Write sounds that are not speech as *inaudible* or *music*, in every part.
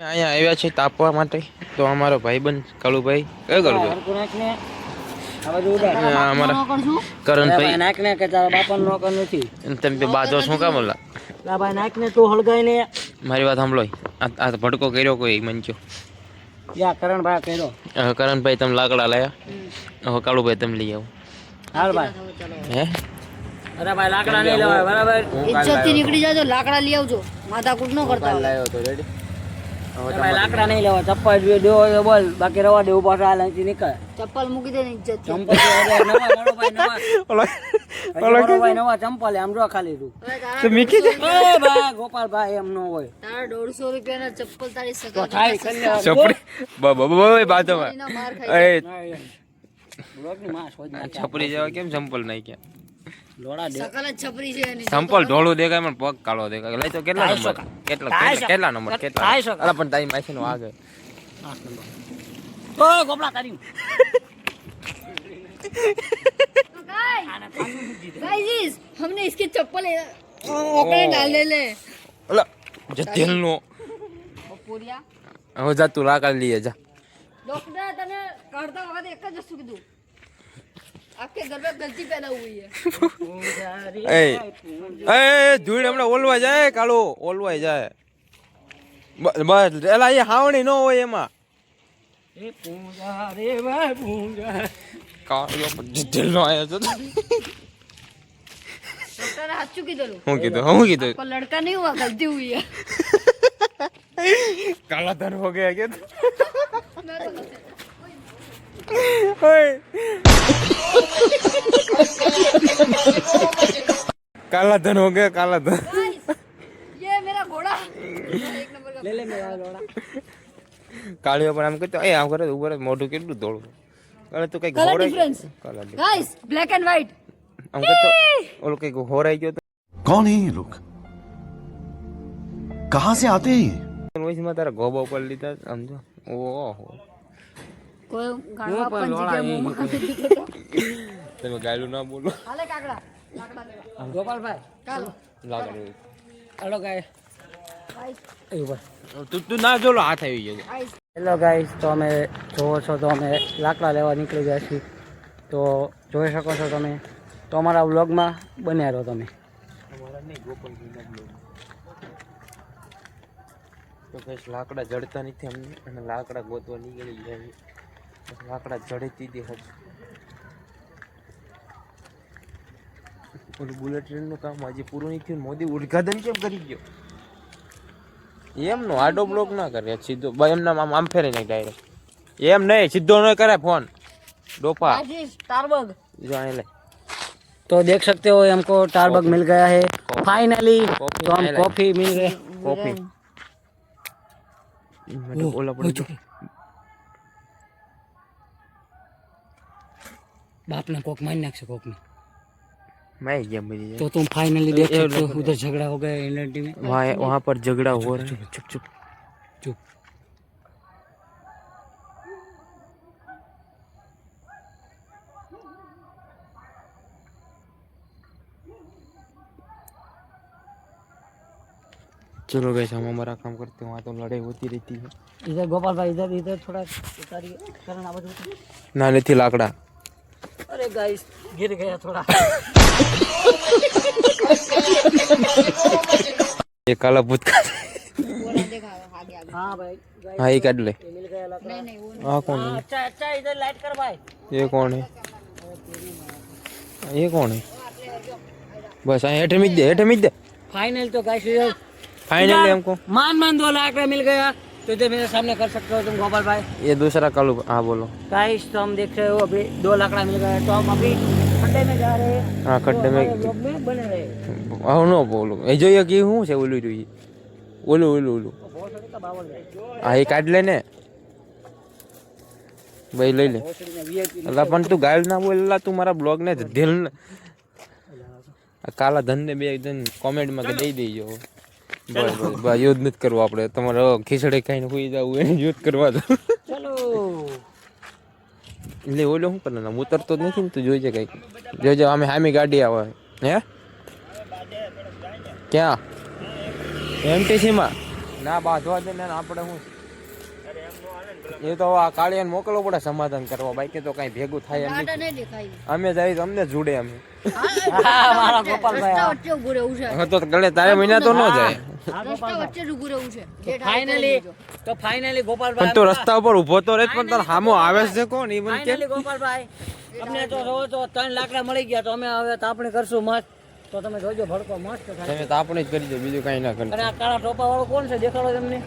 અહીંયા આવ્યા છે તાપવા માટે. તો અમારો ભાઈબંધ કાળુભાઈ. કયો કાળુભાઈ? અમારા કરણભાઈ. નાખને કે તારા બાપાને નોકર નથી? તમે બાજો શું કામ ઓલા લા નાખને તું હળગાઈ ને મારી વાત સાંભળો. આ આ ભડકો કર્યો કોઈ મંચ્યો યા કરણભાઈ કર્યો. કરણભાઈ તમે લાકડા લાયા? હવે કાળુભાઈ તમે લઈ આવો. હાલ ભાઈ. હે? અરે ભાઈ લાકડા નહીં લેવાય બરાબર? ઇજ્જતથી નીકળી જાજો લાકડા લઈ આવજો. માથાકૂટ ન કરતા. લાયો તો રેડી લાકડા નહીં લેવા ચપ્પલ જોઈએ દેવો તો બોલ બાકી રવા દેવું પાછો નીકળ. ચપ્પલ મૂકી દે ઇજ્જત ચંપલ નવા નવા હજી મોડો ભાઈ નવા ચંપલ આમ જો ખાલી તું. તો મીકી દે? એ ભાઈ ગોપાલભાઈ એમ નો હોય. તારા દોઢસો રૂપિયાના ચપ્પલ તારી સગા થાય કરી લેવા. છપરી બ બ બ બ એ જેવા કેમ સંપલ નહીં સંપલ ઢોળું દેખાય મને પગ કાળો દેખાય લઈ તો કેટલા ઢાઈસો નંબર કેટલા ઢાઈસો. કેટલા કેટલા નંબર કેટલા ઢાઈસો. અલા પણ તારી માસી નો આગળ આઠ નંબર. ઓય ગોપલા તારી गाइस हमने इसकी चप्पल ओकड़े डाल दे ले અલા જતેલ નો પૂરિયા હવે જા તું લાકડા લઈએ જા ડોક્ટર તને કાઢતા વખતે એક જ વસ્તુ કીધું आपके घर में गलती पैदा हुई है એ એ ધૂળ હમણાં ઓલવા જાય કાળો ઓલવાય જાય બ- બસ એલા એ હાવણી ન હોય એમાં એ પૂંજા રે ભાઈ પૂંજા કાળિયો પણ જતેલ નો આવ્યો છે डॉक्टर हाथ चुकी दो હું કીધું હું કીધું आपको लड़का नहीं हुआ गलती हुई है કાલા ધન હો ગયા કે *laughs* मैं तो गलती- કાલા ધન હો ગયા કાલા ધન Guys, ये मेरा घोड़ा एक नंबर का લે લે મેરા લોડા કાળિયો પણ આમ કહેતો એ આમ કરે ઉપર મોઢું કેટલું ધોળું અરે તું કઈક Colour હોરાઈ difference. Colour difference. Guys black and white આમ કહેતો ઓલો કઈક હોરાઈ ગયો તો कौन है ये लोग कहां से आते हैं ये વોઇસમાં તારા ગોબા ઉપર લીધા સમજો ઓહો ના બોલો. હાથ આવી ગયો હેલો ગાઈસ તો અમે જોવો છો તો અમે લાકડા લેવા નીકળી ગયા છીએ. તો જોઈ શકો છો તમે. તો અમારા વ્લોગમાં બન્યા રહો તમે. તો કઈ લાકડા જડતા નથી અમને અને લાકડા ગોતવા નીકળી જાય લાકડા જડતી દે હજુ ઓલું બુલેટ ટ્રેનનું કામ હજી પૂરું નહીં થયું મોદી ઉદઘાટન કેમ કરી ગયો એમ નો આડો બ્લોક ના કરે સીધો બ- એમના આમ આમ ફેરી નાખ ડાયરેક્ટ એમ નહીં સીધો ન કરે ફોન ડોફા आज स्टारबग જો અહીં લે तो देख सकते हो हमको टारबग मिल गया है फाइनली कॉफी तो हम नहीं लाई। कॉफी मिल गए કોફી મને ઓલા बाप बापने कोक मान नाक से कोक ने मैं गया मुझे तो तुम फाइनली देख सकते हो उधर झगड़ा हो गया एलएनटी में वहाँ वहाँ पर झगड़ा हो रहा है चुप चुप चुप चलो गैस हम हमारा काम करते हैं वहाँ तो लड़ाई होती रहती है इधर गोपाल भाई इधर इधर थोड़ा उतारिए करना ना लेती लाकड़ा गाइस गिर गया थोड़ा। ये काला भूत का हाँ। भाई हाँ ये काट ले। ये मिल गया लकड़ा नहीं नहीं वो नहीं। हाँ कौन हाँ, अच्छा अच्छा इधर लाइट कर भाई ये कौन है? ये कौन है? बस हाँ हेठ मिट दे हेठ मिट दे। फाइनल तो गाइस फाइनली हमको। मान मान दो लाख का मिल गया। तो इधर मेरे सामने कर सकते हो तुम गोपाल भाई ये दूसरा कालू हाँ बोलो गाइस तो हम देख रहे हो अभी दो लाकड़ा मिल गया तो हम अभी खड्डे में जा रहे हैं हाँ खड्डे में लोग में बने रहे હા નો બોલો એ જોઈએ કે શું છે ઓલું રહ્યું ઓલું ઓલું ઓલું बहुत सारे का बावल है હા એ કાઢ લે ને ભાઈ લઈ લે बहुत सारी में VIP અલા પણ તું ગાયલ ના બોલેલા તું મારા બ્લોગ ને ધીલ ને આ કાલા ધનને બે ધન કોમેન્ટમાં કે દઈ દેજો બસ યુદ્ધ નથી કરવું આપણે. તમારે ખીચડી ખાઈને સુઈ જવું એને યુદ્ધ કરવા દો એટલે ઓલો શું કરે હું ઉતરતો જ નથી ને તું જોઈજે કંઈક. જોઈજે અમે હામી ગાડી આવે. હે? ક્યાં? એમટીસીમાં ના બાંધવા દે ને આપણે શું એ તો આ કાળિયાને મોકલવો પડે સમાધાન કરવા. બાકી તો કઈ ભેગું થાય એમ અમે જાય તો અમને જોડે અમે. મારા ગોપાલભાઈ, તો ગળે તારે મહિના તો ન જાય. રસ્તા ગોપાલભાઈ. વચ્ચે જ ઊભું રહેવું છે. ગેટ હાથ ફાઇનલી તો ફાઇનલી ગોપાલભાઈ તો રસ્તા ઉપર ઊભો તો રહે પણ તાર સામો આવે છે કોણ? એ મને કે ગોપાલભાઈ અમને તો જોવો તો ત્રણ લાકડા મળી ગયા તો અમે હવે તાપણી કરશું મસ્ત. તો તમે જોજો ભડકો મસ્ત થાય. તમે તો જ કરી દો બીજું કઈ ના અને આ કાળા ટોપા વાળો કોણ છે? દેખાડો તમને.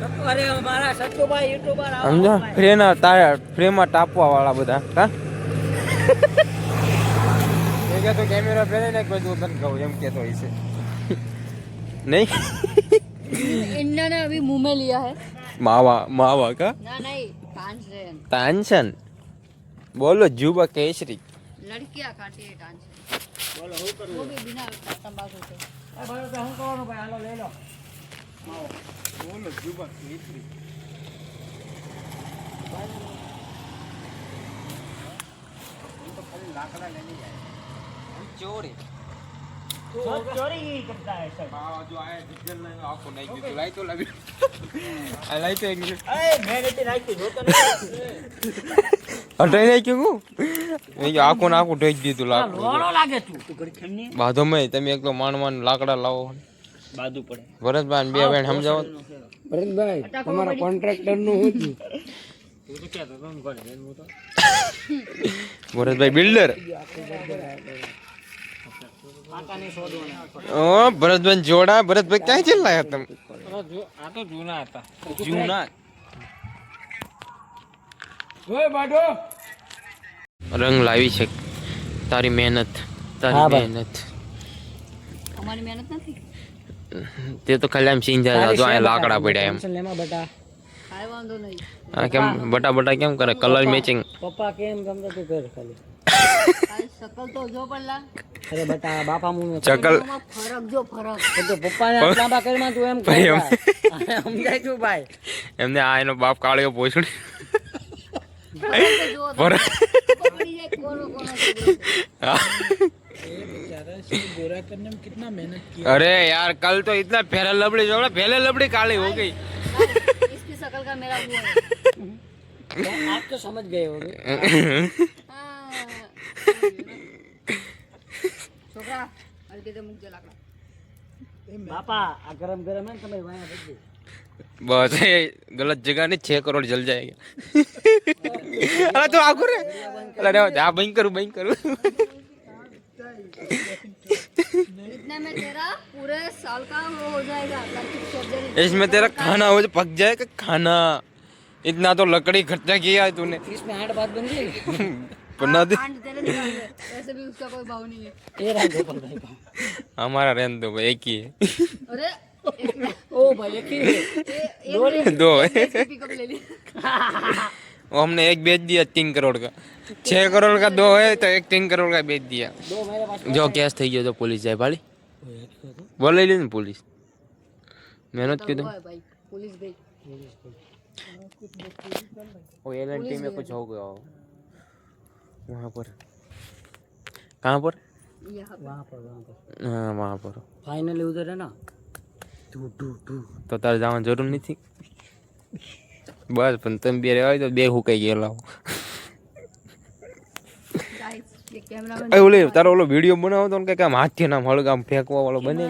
અરે મારા સચુભાઈ યુટ્યુબર સમજો? ફ્રેના તારા ફ્રેમાં ટાપવા વાળા બધા હા? *laughs* કે તો કેમેરા ફેરે ને કોઈ દૂર બંધ કહું એમ કેતો હશે નહીં? *laughs* ઇન્ના ને અભી મુંહ મે લિયા હે. માવા માવા કા? ના નહીં તાનસન તાનસન? બોલો જુબા કેશરી લડકિયા કાટે તાનસન બોલો હું કરું? હું બી બિના તંબાકુ છે એ ભાઈ તો હું કરવાનો ભાઈ? હાલો લઈ લો. માવો. બોલો જુબા કેસરી ચોરી ચોરી કરતા હે સર માવા જો આયા ડીઝલ ને આખો નાઈ ગયું લાઈ તો લાવી આ લાઈ તો એક એ મેં નથી નાખ્યું જોતો નથી હટાઈ નાખ્યું હું મેં કીધું આખું ને આખું ઢોઈ દીધું લાકડું લોડો લાગે તું તું ઘડી ખેમની બાધો તમે એક તો માંડ માંડ લાકડા લાવો બાદુ પડે. ભરતભાઈ બે બેન સમજાવો. ભરતભાઈ તમારા કોન્ટ્રાક્ટરનું શું થયું? ભરતભાઈ બિલ્ડર. ઓ ભરતભાઈ જોડા. ભરતભાઈ ક્યાં ચેલ લાયા તમે? આ તો જૂના હતા. જૂના. રંગ લાવી છે. તારી મહેનત તારી મહેનત. અમારી મહેનત નથી? તે તો ખાલી આમ સીન જાય જો અહીંયા લાકડા પડ્યા એમ. લેમાં બેટા. કાંઈ વાંધો નહીં. આ કેમ બટા બટા કેમ કરે? કલર મેચિંગ પપ્પા કેમ ગમતો તું કર ખાલી. શકલ તો જો પડલા અરે બેટા બાપા મું ચકલ ફરક જો ફરક. તો પપ્પાને હાથ કરીમાં તું એમ સમજાય છું ભાઈ? એમને આ એનો બાપ કાળિયો પોછડી ફરક તો જો પર પકડી જાય કોનો કોનો છોકરો છે. अरे यार कल तो इतना फेरा लबड़ी जोड़ा पहले लबड़ी काली हो गई *laughs* इसकी शकल का मेरा वो है આપ તો સમજ ગયે હોગે હા. છોકરા હલકી તે મૂકજે લાકડા બાપા આ ગરમ ગરમ હે ને તમે વાયા બધી बस ये गलत जगह नहीं छह करोड़ जल जाएगा अरे तो आगो रे अरे आ बंद करूं बंद करूं इतने में तेरा पूरे साल का वो हो जाएगा इसमें तेरा खाना हो जाए पक जाएगा खाना? इतना तो लकड़ी खर्चा किया है तूने। इसमें आठ बात बन गई। *laughs* बना दे। दे वैसे भी उसका कोई भाव नहीं है। ये रहा गोपाल भाई का। हमारा रहने दो भाई एक ही है। अरे ओ भाई एक ही है। एक दो है। पिकअप ले ली *laughs* वो हमने एक बेच दिया तीन करोड़ का। छह करोड़ का दो है तो एक तीन करोड़ का बेच दिया दो मेरे पास જો કેસ થઈ ગયો તો પોલીસ જાય ભાલી બોલાવી લે ને પોલીસ મેં નથી કીધું ओए भाई पुलिस गई वो एल एन टी में कुछ हो गया हो वहाँ पर कहाँ पर यहाँ पे वहाँ पर वहाँ पर हाँ वहाँ पर फाइनली उधर है ना टू टू टू તો તારે જવાની જરૂર નથી બસ પણ તમે બે રહેવાય તો બે હુકાઈ ગયેલા હો गाइस ये कैमरा એ ઓલે તારો ઓલો વીડિયો બનાવો તો કે આમ હાથથી નામ હળગ આમ ફેંકવા વાળો બને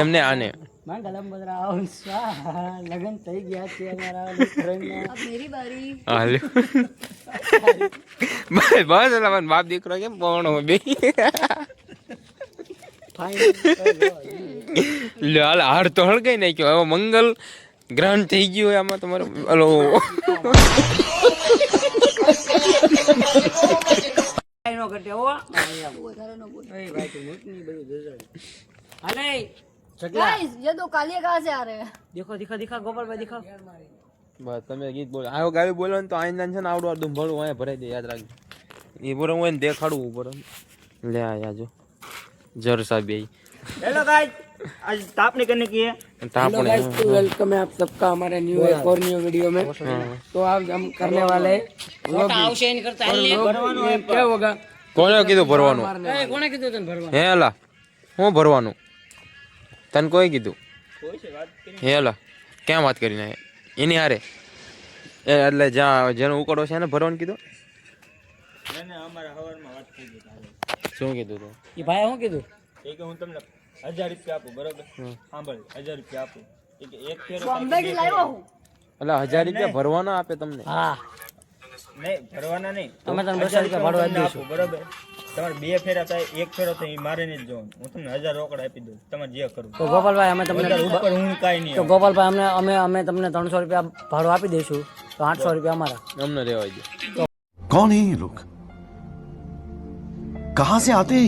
એમને આને. લગન થઈ ગયા છે બાપ દીકરો કેમ પહોણો બે? હાલ હાડ તો હળગાઈ નાખ્યો. હવે મંગલ ગ્રહણ થઈ ગયું આમાં તમારો હલો. તમે ગીત બોલો આવો ગાડી બોલો ને તો આઈને છે ને આવડું અડધું ભળું અહીંયા ભરાઈ દે યાદ રાખજો એ બરોબર હોય ને દેખાડવું બરોબર લે આયા જો જરસા બે हेलो गाइस आज तापने करने की है તાપણે वेलकम है आप सबका हमारे न्यू एक और न्यू वीडियो में तो आज हम करने वाले हैं क्या होगा કોને કીધું ભરવાનું? કોને કીધું તને ભરવાનું? હે અલા હું ભરવાનું? તને કોઈ કીધું? કોઈ છે વાત કરી. હે અલા ક્યાં વાત કરીને એની હારે. એ એટલે જ્યાં જેનો ઉકળો છે એને ભરવાનું કીધું? ના ના અમારા હવારમાં વાત થઈ ગઈ કાલે. શું કીધું તું? એ ભાઈ શું કીધું? એ કે હું તમને હજાર રૂપિયા આપું બરોબર? સાંભળ હજાર રૂપિયા આપું. એક ફેરો એટલે હજાર રૂપિયા ભરવાના આપે તમને. હા. ગોપાલભાઈ અમે તમને ત્રણસો રૂપિયા ભાડું આપી દઈશું તો આઠસો રૂપિયા અમારા. કોણ કહા સે આતે